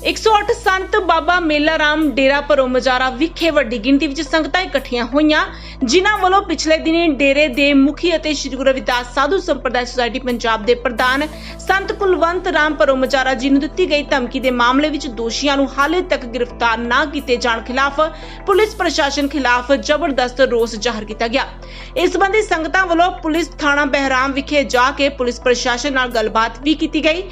108 ਸੰਤ ਬਾਬਾ ਮੇਲਾ ਰਾਮ ਡੇਰਾ ਭਰੋ ਮਜਾਰਾ ਵਿਖੇ ਵੱਡੀ ਗਿਣਤੀ ਵਿੱਚ ਸੰਗਤਾਂ ਇਕੱਠੀਆਂ ਹੋਈਆਂ, ਜਿਨ੍ਹਾਂ ਵੱਲੋਂ ਪਿਛਲੇ ਦਿਨੀ ਡੇਰੇ ਦੇ ਮੁਖੀ ਅਤੇ ਸ੍ਰੀ ਗੁਰੂ ਰਵਿਦਾਸ ਸਾਧੂ ਸੰਪਰਦਾਇ ਸੁਸਾਇਟੀ ਪੰਜਾਬ ਦੇ ਪ੍ਰਧਾਨ ਸੰਤ ਕੁਲਵੰਤ ਰਾਮ ਭਰੋ ਮਜਾਰਾ ਜੀ ਨੂੰ ਦਿੱਤੀ ਗਈ ਧਮਕੀ ਦੇ ਮਾਮਲੇ ਵਿੱਚ ਦੋਸ਼ੀਆਂ ਨੂੰ ਹਾਲੇ ਤੱਕ ਗ੍ਰਿਫਤਾਰ ਨਾ ਕੀਤੇ ਜਾਣ ਖਿਲਾਫ ਪੁਲਿਸ ਪ੍ਰਸ਼ਾਸਨ ਖਿਲਾਫ ਜ਼ਬਰਦਸਤ ਰੋਸ ਜ਼ਾਹਰ ਕੀਤਾ ਗਿਆ। ਇਸ ਸੰਬੰਧੀ ਸੰਗਤਾਂ ਵੱਲੋਂ ਪੁਲਿਸ ਥਾਣਾ ਬਹਿਰਾਮ ਵਿਖੇ ਜਾ ਕੇ ਪੁਲਿਸ ਪ੍ਰਸ਼ਾਸਨ ਨਾਲ ਗੱਲਬਾਤ ਵੀ ਕੀਤੀ ਗਈ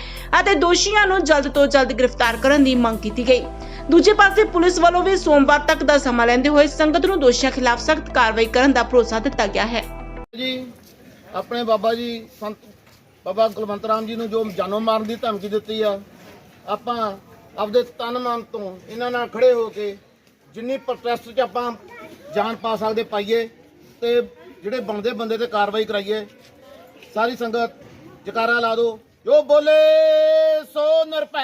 ਅਤੇ ਦੋਸ਼ੀਆਂ ਨੂੰ ਜਲਦ ਤੋਂ ਜਲਦ ਗ੍ਰਿਫਤਾਰ ਕਰਨ ਦੀ ਮੰਗ ਕੀਤੀ ਗਈ। ਦੂਜੇ ਪਾਸੇ ਪੁਲਿਸ ਵੱਲੋਂ ਵੀ ਸੋਮਵਾਰ ਤੱਕ ਦਾ ਸਮਾਂ ਲੈਂਦੇ ਹੋਏ ਸੰਗਤ ਨੂੰ ਦੋਸ਼ੀਆਂ ਖਿਲਾਫ ਸਖਤ ਕਾਰਵਾਈ ਕਰਨ ਦਾ ਭਰੋਸਾ ਦਿੱਤਾ ਗਿਆ ਹੈ। ਜੀ, ਆਪਣੇ ਬਾਬਾ ਜੀ, ਸੰਤ ਬਾਬਾ ਕੁਲਵੰਤ ਰਾਮ ਜੀ ਨੂੰ ਜੋ ਜਾਨੋਂ ਮਾਰਨ ਦੀ ਧਮਕੀ ਦਿੱਤੀ ਆ, ਆਪਾਂ ਆਪਦੇ ਤਨ ਮਨ ਤੋਂ ਇਹਨਾਂ ਨਾਲ ਖੜੇ ਹੋ ਕੇ ਜਿੰਨੀ ਪ੍ਰੋਟੈਸਟ 'ਚ ਆਪਾਂ ਜਾਨ ਪਾ ਸਕਦੇ ਪਾਈਏ ਤੇ ਜਿਹੜੇ ਬੰਦੇ ਬੰਦੇ ਤੇ ਕਾਰਵਾਈ ਕਰਾਈਏ, ਸਾਰੀ ਸੰਗਤ ਜਕਾਰਾ ਲਾ ਦਿਓ, ਜੋ ਬੋਲੇ! ਸੋ ਨਿਰਭੈ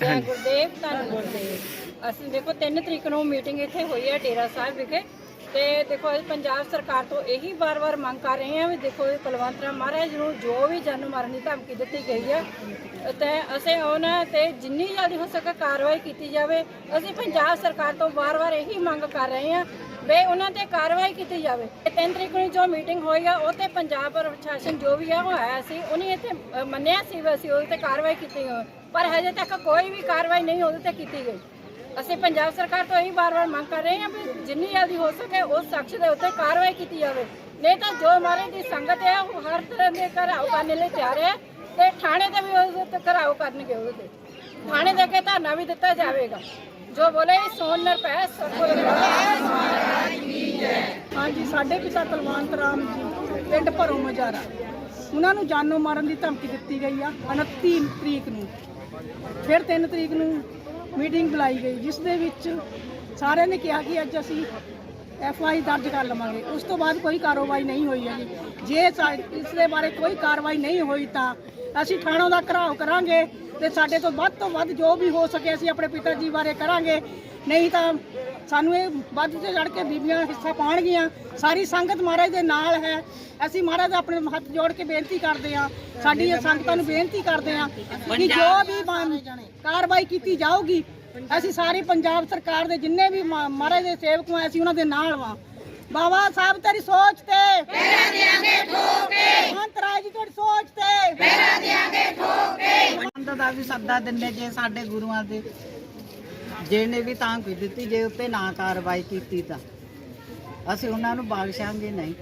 ਜੈ ਗੁਰਦੇਵ, ਧੰਨ ਗੁਰਦੇਵ। ਅਸੀਂ ਦੇਖੋ 3 ਤਰੀਕ ਨੂੰ ਮੀਟਿੰਗ ਇੱਥੇ ਹੋਈ ਹੈ ਡੇਰਾ ਸਾਹਿਬ ਵਿਖੇ। ਤੇ ਦੇਖੋ ਅਸੀਂ ਪੰਜਾਬ ਸਰਕਾਰ ਤੋਂ ਇਹੀ ਵਾਰ-ਵਾਰ ਮੰਗ ਕਰ ਰਹੇ ਹਾਂ ਵੀ ਦੇਖੋ ਇਹ ਕੁਲਵੰਤ ਰਾਮ ਮਹਾਰਾਜ ਨੂੰ ਜੋ ਵੀ ਜਾਨ ਮਾਰਨ ਦੀ ਧਮਕੀ ਦਿੱਤੀ ਗਈ ਹੈ, ਤੇ ਅਸੀਂ ਉਹਨਾਂ ਤੇ ਜਿੰਨੀ ਜਲਦੀ ਹੋ ਸਕੇ ਕਾਰਵਾਈ ਕੀਤੀ ਜਾਵੇ। ਅਸੀਂ ਪੰਜਾਬ ਸਰਕਾਰ ਤੋਂ ਵਾਰ-ਵਾਰ ਇਹੀ ਮੰਗ ਕਰ ਰਹੇ ਹਾਂ ਵੀ, ਉਹਨਾਂ ਤੇ ਕਾਰਵਾਈ ਕੀਤੀ ਜਾਵੇ। 3 ਤਰੀਕ ਨੂੰ ਜੋ ਮੀਟਿੰਗ ਹੋਈ ਆ, ਉਹ ਤੇ ਪੰਜਾਬ ਪ੍ਰਸ਼ਾਸਨ ਜੋ ਵੀ ਆ, ਉਹ ਆਇਆ ਸੀ। ਉਹਨੇ ਇੱਥੇ ਮੰਨਿਆ ਸੀ ਵੀ ਅਸੀਂ ਉਹਦੇ ਤੇ ਕਾਰਵਾਈ ਕੀਤੀ ਹੋਈ। ਪਰ ਹਜੇ ਤੱਕ ਕੋਈ ਵੀ ਕਾਰਵਾਈ ਨਹੀਂ ਉਹਦੇ ਤੇ ਕੀਤੀ ਗਈ। ਅਸੀਂ ਪੰਜਾਬ ਸਰਕਾਰ ਤੋਂ ਇਹੀ ਵਾਰ-ਵਾਰ ਮੰਗ ਕਰ ਰਹੇ ਹਾਂ ਵੀ ਜਿੰਨੀ ਜਲਦੀ ਹੋ ਸਕੇ ਉਸ ਸ਼ਖਸ ਦੇ ਉੱਤੇ ਕਾਰਵਾਈ ਕੀਤੀ ਜਾਵੇ। ਨਹੀਂ ਤਾਂ ਜੋ ਮਾਰੇ ਦੀ ਸੰਗਤ ਹੈ ਉਹ ਹਰ ਤਰ੍ਹਾਂ ਦੇ ਘਰਾਓ ਕਰਨ ਲਈ ਤਿਆਰ ਹੈ ਤੇ ਥਾਣੇ ਤੇ ਵੀ ਉਹਦੇ ਤੇ ਘਰਾਓ ਕਰਨਗੇ ਉਹਦੇ ਥਾਣੇ ਦੇ ਕੇ ਧਰਨਾ ਵੀ ਦਿੱਤਾ ਜਾਵੇਗਾ। ਜੋ ਬੋਲੇ ਸੋਨ ਨਰਪੈ ਸਤਿਗੁਰੂ ਹਾਂਜੀ, ਸਾਡੇ ਪਿਤਾ ਤਲਵੰਤ ਰਾਮ ਜੀ, ਪਿੰਡ ਭਰੋ ਮਜਾਰਾ। ਉਹਨਾਂ ਨੂੰ ਜਾਨੋਂ ਮਾਰਨ ਦੀ ਧਮਕੀ ਦਿੱਤੀ ਗਈ ਆ 29 ਤਰੀਕ ਨੂੰ। ਫਿਰ 3 ਤਰੀਕ ਨੂੰ ਮੀਟਿੰਗ ਬੁਲਾਈ ਗਈ, ਜਿਸ ਦੇ ਵਿੱਚ ਸਾਰਿਆਂ ਨੇ ਕਿਹਾ ਕਿ ਅੱਜ ਅਸੀਂ ਐਫ ਆਈ ਦਰਜ ਕਰ ਲਵਾਂਗੇ। ਉਸ ਤੋਂ ਬਾਅਦ ਕੋਈ ਕਾਰਵਾਈ ਨਹੀਂ ਹੋਈ ਹੈਗੀ। ਜੇ ਇਸ ਦੇ ਬਾਰੇ ਕੋਈ ਕਾਰਵਾਈ ਨਹੀਂ ਹੋਈ ਤਾਂ ਅਸੀਂ ਥਾਣੋਂ ਦਾ ਘਰਾਓ ਕਰਾਂਗੇ। ਤੇ ਸਾਡੇ ਤੋਂ ਵੱਧ ਤੋਂ ਵੱਧ ਜੋ ਵੀ ਹੋ ਸਕੇ ਅਸੀਂ ਆਪਣੇ ਪਿਤਾ ਜੀ ਬਾਰੇ ਕਰਾਂਗੇ। ਨਹੀਂ ਤਾਂ ਸਾਨੂੰ ਇਹ ਵੱਧ ਤੋਂ ਚੜ ਕੇ ਬੀਬੀਆਂ ਹਿੱਸਾ ਪਾਉਣਗੀਆਂ। ਸਾਰੀ ਸੰਗਤ ਮਹਾਰਾਜ ਦੇ ਨਾਲ ਹੈ। ਅਸੀਂ ਮਹਾਰਾਜ ਦਾ ਆਪਣੇ ਹੱਥ ਜੋੜ ਕੇ ਬੇਨਤੀ ਕਰਦੇ ਹਾਂ। ਸਾਡੀ ਇਹ ਸੰਗਤਾਂ ਨੂੰ ਬੇਨਤੀ ਕਰਦੇ ਹਾਂ ਕਿ ਜੋ ਵੀ ਕਾਰਵਾਈ ਕੀਤੀ ਜਾਊਗੀ ਅਸੀਂ ਸਾਰੀ ਪੰਜਾਬ ਸਰਕਾਰ ਦੇ ਜਿੰਨੇ ਵੀ ਮਹਾ- ਮਹਾਰਾਜ ਦੇ ਸੇਵਕ ਹਾਂ ਅਸੀਂ ਉਹਨਾਂ ਦੇ ਨਾਲ ਵਾਂ। ਬਾਬਾ ਸਾਹਿਬ ਤੇਰੀ ਸੋਚ ਤੇ। ਫੇਰਾ ਦੇਾਂਗੇ ਠੋਕੇ ਮੰਤਰਾਜ ਜੀ ਤੁਹਾਡੀ ਸੋਚ ਦਾ ਵੀ ਸੱਦਾ ਦਿੰਦੇ ਜੇ ਸਾਡੇ ਗੁਰੂਆਂ ਦੇ। ਜਿਹਨੇ ਵੀ ਤਾਂ ਕੋਈ ਦਿੱਤੀ, ਜੇ ਉੱਤੇ ਨਾ ਕਾਰਵਾਈ ਕੀਤੀ ਤਾਂ। ਅਸੀਂ ਉਹਨਾਂ ਨੂੰ ਬਖਸ਼ਾਂਗੇ ਨਹੀਂ।